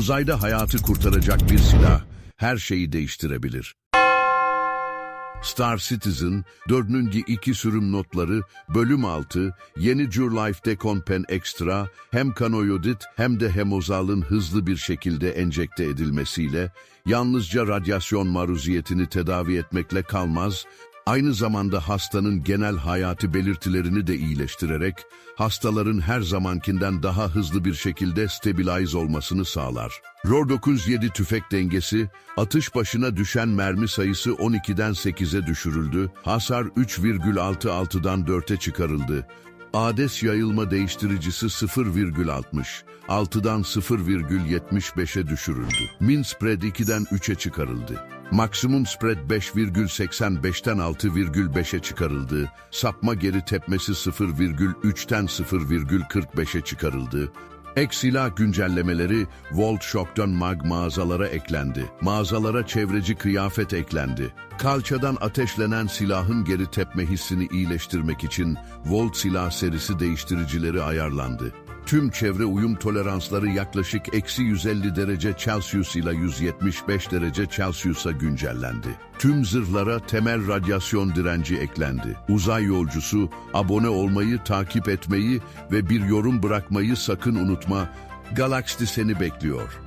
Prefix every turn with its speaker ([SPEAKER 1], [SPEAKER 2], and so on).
[SPEAKER 1] Uzayda hayatı kurtaracak bir silah her şeyi değiştirebilir. Star Citizen, 4. 2 sürüm notları, bölüm 6, yeni Jure Life Decon Extra, hem kanoyodit hem de hemozalın hızlı bir şekilde enjekte edilmesiyle, yalnızca radyasyon maruziyetini tedavi etmekle kalmaz, aynı zamanda hastanın genel hayati belirtilerini de iyileştirerek, hastaların her zamankinden daha hızlı bir şekilde stabilize olmasını sağlar. ROR 907 tüfek dengesi, atış başına düşen mermi sayısı 12'den 8'e düşürüldü, hasar 3,66'dan 4'e çıkarıldı. Ades yayılma değiştiricisi 0,60, 6'dan 0,75'e düşürüldü. Min spread 2'den 3'e çıkarıldı. Maksimum spread 5,85'ten 6,5'e çıkarıldı. Sapma geri tepmesi 0,3'ten 0,45'e çıkarıldı. Ek silah güncellemeleri Volt Shock'tan mag mağazalara eklendi. Mağazalara çevreci kıyafet eklendi. Kalçadan ateşlenen silahın geri tepme hissini iyileştirmek için Volt silah serisi değiştiricileri ayarlandı. Tüm çevre uyum toleransları yaklaşık eksi 150 derece Celsius ile 175 derece Celsius'a güncellendi. Tüm zırhlara temel radyasyon direnci eklendi. Uzay yolcusu abone olmayı, takip etmeyi ve bir yorum bırakmayı sakın unutma. Galaxy seni bekliyor.